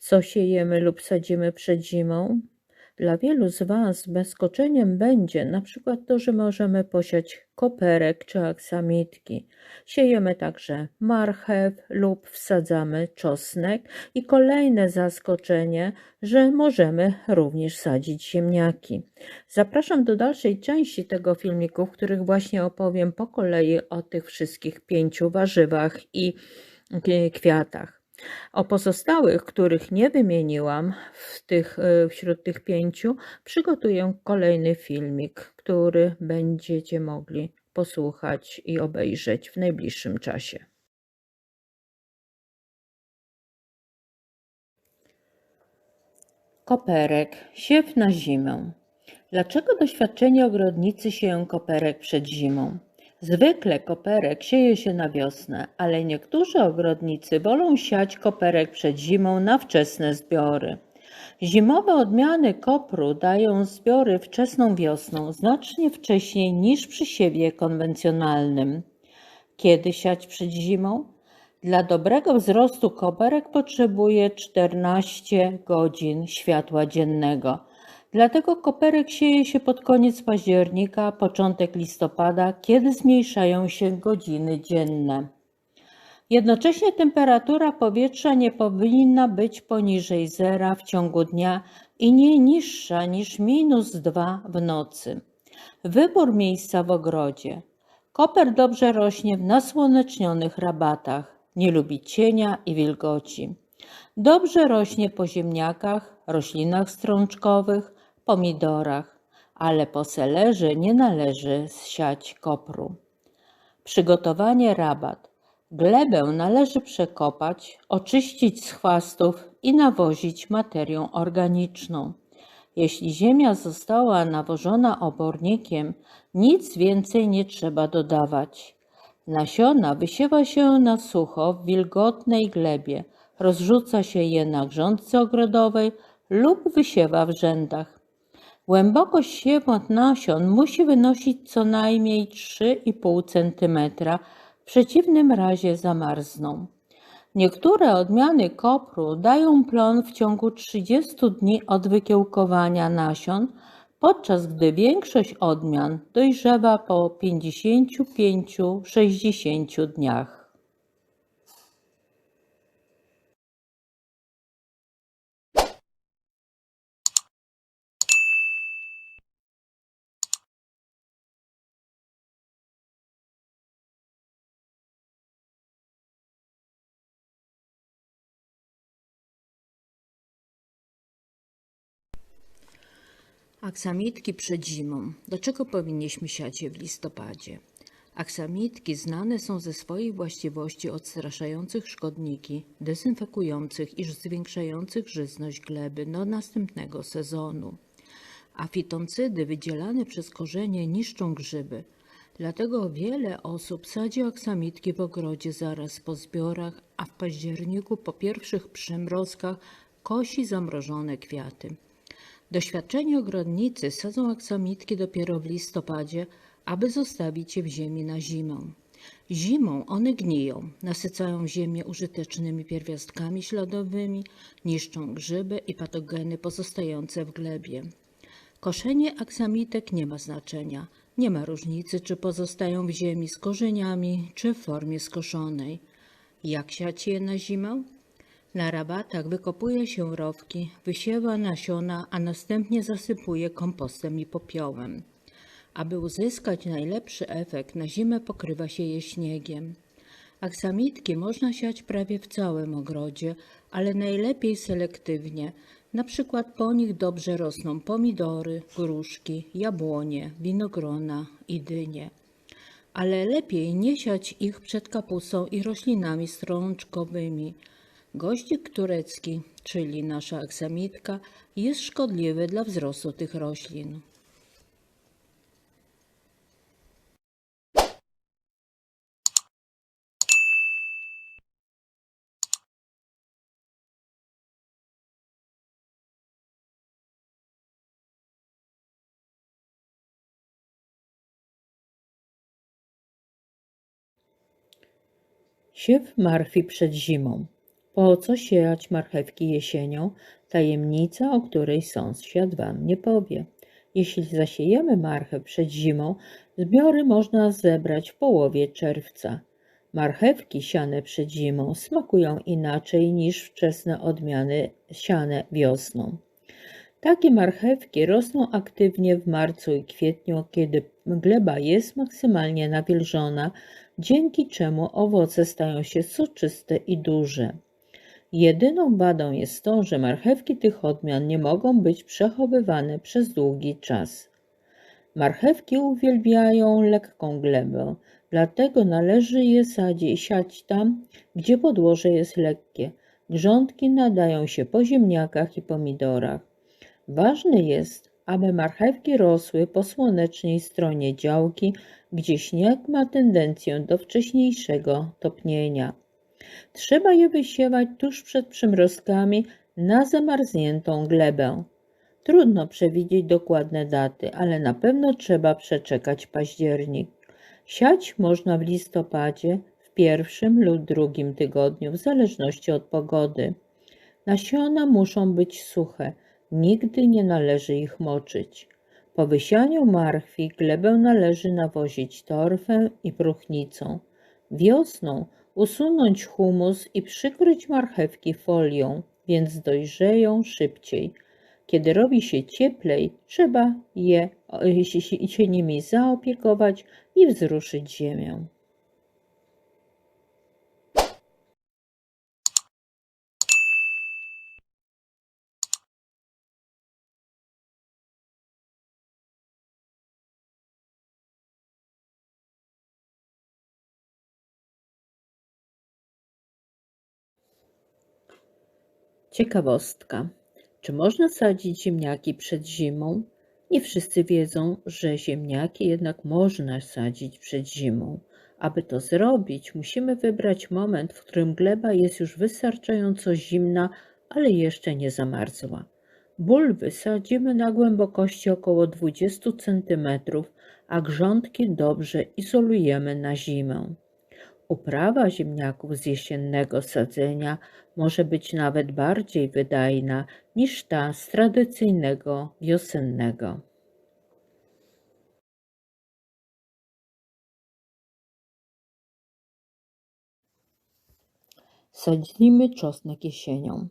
Co siejemy lub sadzimy przed zimą? Dla wielu z Was zaskoczeniem będzie na przykład to, że możemy posiać koperek czy aksamitki. Siejemy także marchew lub wsadzamy czosnek i kolejne zaskoczenie, że możemy również sadzić ziemniaki. Zapraszam do dalszej części tego filmiku, w których właśnie opowiem po kolei o tych wszystkich pięciu warzywach i kwiatach. O pozostałych, których nie wymieniłam w tych, e, wśród tych pięciu, przygotuję kolejny filmik, który będziecie mogli posłuchać i obejrzeć w najbliższym czasie. Koperek, siew na zimę. Dlaczego doświadczeni ogrodnicy sieją koperek przed zimą? Zwykle koperek sieje się na wiosnę, ale niektórzy ogrodnicy wolą siać koperek przed zimą na wczesne zbiory. Zimowe odmiany kopru dają zbiory wczesną wiosną, znacznie wcześniej niż przy siewie konwencjonalnym. Kiedy siać przed zimą? Dla dobrego wzrostu koperek potrzebuje 14 godzin światła dziennego. Dlatego koperek sieje się pod koniec października, początek listopada, kiedy zmniejszają się godziny dzienne. Jednocześnie temperatura powietrza nie powinna być poniżej zera w ciągu dnia i nie niższa niż minus 2 w nocy. Wybór miejsca w ogrodzie. Koper dobrze rośnie w nasłonecznionych rabatach. Nie lubi cienia i wilgoci. Dobrze rośnie po ziemniakach, roślinach strączkowych, pomidorach, ale po selerze nie należy siać kopru. Przygotowanie rabat. Glebę należy przekopać, oczyścić z chwastów i nawozić materią organiczną. Jeśli ziemia została nawożona obornikiem, nic więcej nie trzeba dodawać. Nasiona wysiewa się na sucho w wilgotnej glebie, rozrzuca się je na grządce ogrodowej lub wysiewa w rzędach. Głębokość siewu nasion musi wynosić co najmniej 3,5 cm, w przeciwnym razie zamarzną. Niektóre odmiany kopru dają plon w ciągu 30 dni od wykiełkowania nasion, podczas gdy większość odmian dojrzewa po 55-60 dniach. Aksamitki przed zimą. Dlaczego powinniśmy siać je w listopadzie? Aksamitki znane są ze swoich właściwości odstraszających szkodniki, dezynfekujących i zwiększających żyzność gleby do następnego sezonu. A fitoncydy wydzielane przez korzenie niszczą grzyby. Dlatego wiele osób sadzi aksamitki w ogrodzie zaraz po zbiorach, a w październiku po pierwszych przymrozkach kosi zamrożone kwiaty. Doświadczeni ogrodnicy sadzą aksamitki dopiero w listopadzie, aby zostawić je w ziemi na zimę. Zimą one gniją, nasycają ziemię użytecznymi pierwiastkami śladowymi, niszczą grzyby i patogeny pozostające w glebie. Koszenie aksamitek nie ma znaczenia. Nie ma różnicy, czy pozostają w ziemi z korzeniami, czy w formie skoszonej. Jak siać je na zimę? Na rabatach wykopuje się rowki, wysiewa nasiona, a następnie zasypuje kompostem i popiołem. Aby uzyskać najlepszy efekt, na zimę pokrywa się je śniegiem. Aksamitki można siać prawie w całym ogrodzie, ale najlepiej selektywnie. Na przykład po nich dobrze rosną pomidory, gruszki, jabłonie, winogrona i dynie. Ale lepiej nie siać ich przed kapustą i roślinami strączkowymi – Goździk turecki, czyli nasza aksamitka, jest szkodliwy dla wzrostu tych roślin. Siew marfi przed zimą. Po co siać marchewki jesienią? Tajemnica, o której sąsiad wam nie powie. Jeśli zasiejemy marchew przed zimą, zbiory można zebrać w połowie czerwca. Marchewki siane przed zimą smakują inaczej niż wczesne odmiany siane wiosną. Takie marchewki rosną aktywnie w marcu i kwietniu, kiedy gleba jest maksymalnie nawilżona, dzięki czemu owoce stają się soczyste i duże. Jedyną wadą jest to, że marchewki tych odmian nie mogą być przechowywane przez długi czas. Marchewki uwielbiają lekką glebę, dlatego należy je sadzić, siać tam, gdzie podłoże jest lekkie. Grządki nadają się po ziemniakach i pomidorach. Ważne jest, aby marchewki rosły po słonecznej stronie działki, gdzie śnieg ma tendencję do wcześniejszego topnienia. Trzeba je wysiewać tuż przed przymrozkami na zamarzniętą glebę. Trudno przewidzieć dokładne daty, ale na pewno trzeba przeczekać październik. Siać można w listopadzie, w pierwszym lub drugim tygodniu, w zależności od pogody. Nasiona muszą być suche, nigdy nie należy ich moczyć. Po wysianiu marchwi glebę należy nawozić torfem i próchnicą. Wiosną usunąć humus i przykryć marchewki folią, więc dojrzeją szybciej. Kiedy robi się cieplej, trzeba je się nimi zaopiekować i wzruszyć ziemię. Ciekawostka. Czy można sadzić ziemniaki przed zimą? Nie wszyscy wiedzą, że ziemniaki jednak można sadzić przed zimą. Aby to zrobić, musimy wybrać moment, w którym gleba jest już wystarczająco zimna, ale jeszcze nie zamarzła. Bulwy sadzimy na głębokości około 20 cm, a grządki dobrze izolujemy na zimę. Uprawa ziemniaków z jesiennego sadzenia może być nawet bardziej wydajna niż ta z tradycyjnego wiosennego. Sadzimy czosnek jesienią.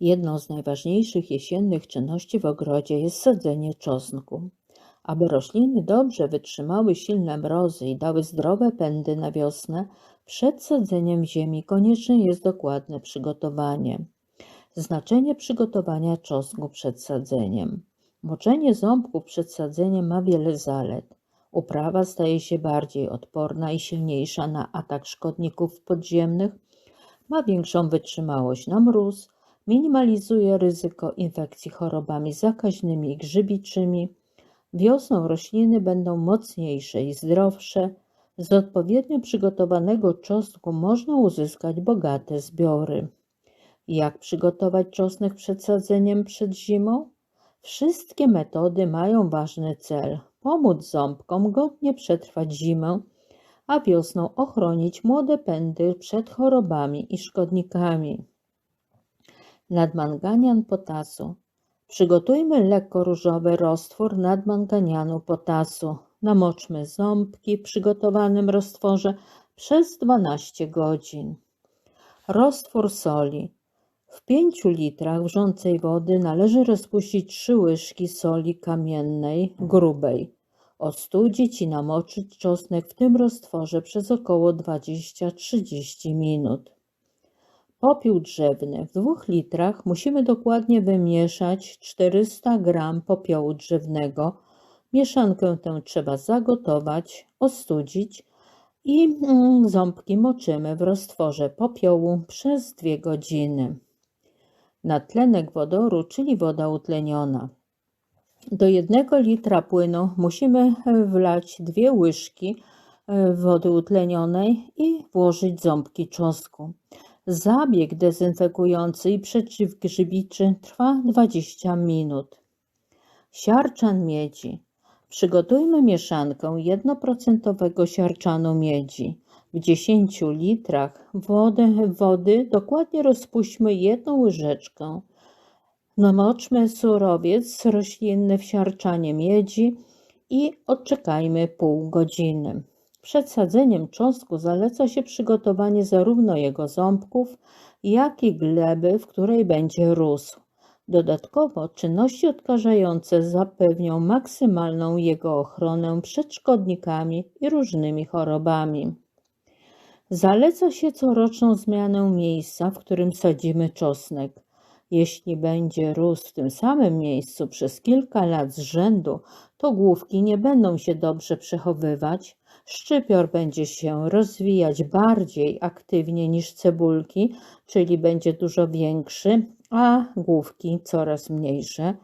Jedną z najważniejszych jesiennych czynności w ogrodzie jest sadzenie czosnku. Aby rośliny dobrze wytrzymały silne mrozy i dały zdrowe pędy na wiosnę, przed sadzeniem ziemi konieczne jest dokładne przygotowanie. Znaczenie przygotowania czosnku przed sadzeniem. Moczenie ząbków przed sadzeniem ma wiele zalet. Uprawa staje się bardziej odporna i silniejsza na atak szkodników podziemnych, ma większą wytrzymałość na mróz, minimalizuje ryzyko infekcji chorobami zakaźnymi i grzybiczymi. Wiosną rośliny będą mocniejsze i zdrowsze, z odpowiednio przygotowanego czosnku można uzyskać bogate zbiory. Jak przygotować czosnek przed sadzeniem przed zimą? Wszystkie metody mają ważny cel pomóc ząbkom godnie przetrwać zimę, a wiosną ochronić młode pędy przed chorobami i szkodnikami. Nadmanganian potasu. Przygotujmy lekko różowy roztwór nadmanganianu potasu. Namoczmy ząbki w przygotowanym roztworze przez 12 godzin. Roztwór soli. W 5 litrach wrzącej wody należy rozpuścić 3 łyżki soli kamiennej, grubej. Ostudzić i namoczyć czosnek w tym roztworze przez około 20-30 minut. Popiół drzewny. W 2 litrach musimy dokładnie wymieszać 400 g popiołu drzewnego, Mieszankę tę trzeba zagotować, ostudzić i mm, ząbki moczymy w roztworze popiołu przez dwie godziny. Natlenek wodoru, czyli woda utleniona. Do jednego litra płynu musimy wlać dwie łyżki e, wody utlenionej i włożyć ząbki czosnku. Zabieg dezynfekujący i przeciwgrzybiczy trwa 20 minut. Siarczan miedzi. Przygotujmy mieszankę jednoprocentowego siarczanu miedzi. W 10 litrach wody, wody dokładnie rozpuśćmy jedną łyżeczkę. Namoczmy surowiec roślinny w siarczanie miedzi i odczekajmy pół godziny. Przed sadzeniem cząstku zaleca się przygotowanie zarówno jego ząbków, jak i gleby, w której będzie rósł. Dodatkowo czynności odkażające zapewnią maksymalną jego ochronę przed szkodnikami i różnymi chorobami. Zaleca się coroczną zmianę miejsca, w którym sadzimy czosnek. Jeśli będzie rósł w tym samym miejscu przez kilka lat z rzędu, to główki nie będą się dobrze przechowywać, szczypior będzie się rozwijać bardziej aktywnie niż cebulki, czyli będzie dużo większy, a główki coraz mniejsze.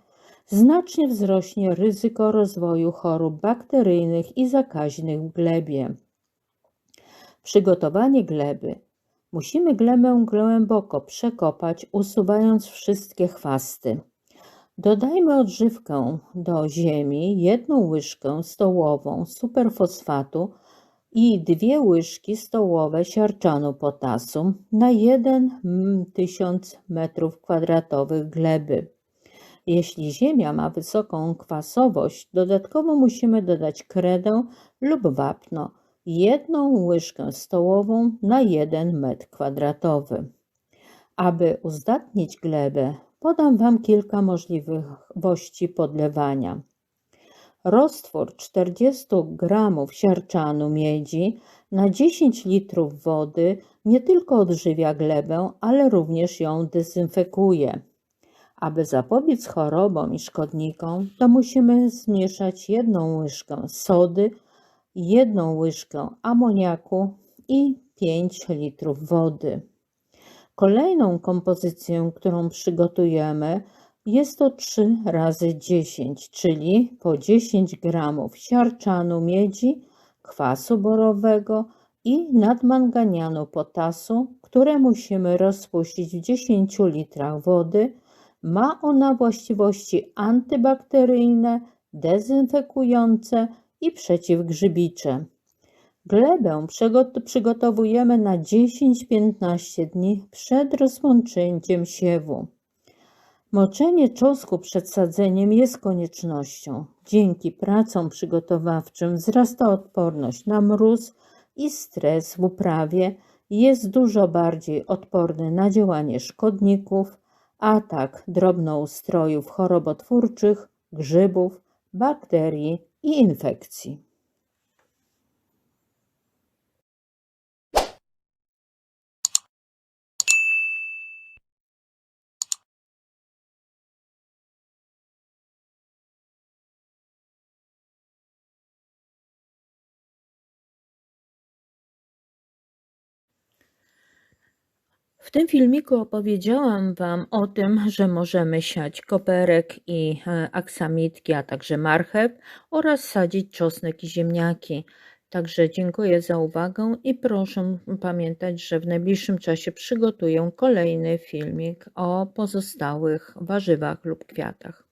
Znacznie wzrośnie ryzyko rozwoju chorób bakteryjnych i zakaźnych w glebie. Przygotowanie gleby. Musimy glebę głęboko przekopać, usuwając wszystkie chwasty. Dodajmy odżywkę do ziemi, jedną łyżkę stołową superfosfatu i dwie łyżki stołowe siarczanu potasu na 1 tysiąc m2 gleby. Jeśli ziemia ma wysoką kwasowość, dodatkowo musimy dodać kredę lub wapno, jedną łyżkę stołową na 1 m2. Aby uzdatnić glebę, podam Wam kilka możliwości podlewania. Roztwór 40 g siarczanu miedzi na 10 litrów wody nie tylko odżywia glebę, ale również ją dezynfekuje. Aby zapobiec chorobom i szkodnikom, to musimy zmieszać jedną łyżkę sody, jedną łyżkę amoniaku i 5 litrów wody. Kolejną kompozycję, którą przygotujemy, jest to 3 razy 10, czyli po 10 gramów siarczanu miedzi, kwasu borowego i nadmanganianu potasu, które musimy rozpuścić w 10 litrach wody. Ma ona właściwości antybakteryjne, dezynfekujące i przeciwgrzybicze. Glebę przygotowujemy na 10-15 dni przed rozpoczęciem siewu. Moczenie czosnku przed sadzeniem jest koniecznością. Dzięki pracom przygotowawczym wzrasta odporność na mróz i stres w uprawie, jest dużo bardziej odporny na działanie szkodników, atak drobnoustrojów chorobotwórczych, grzybów, bakterii i infekcji. Tym filmiku opowiedziałam Wam o tym, że możemy siać koperek i e, aksamitki, a także marchew oraz sadzić czosnek i ziemniaki. Także dziękuję za uwagę i proszę pamiętać, że w najbliższym czasie przygotuję kolejny filmik o pozostałych warzywach lub kwiatach.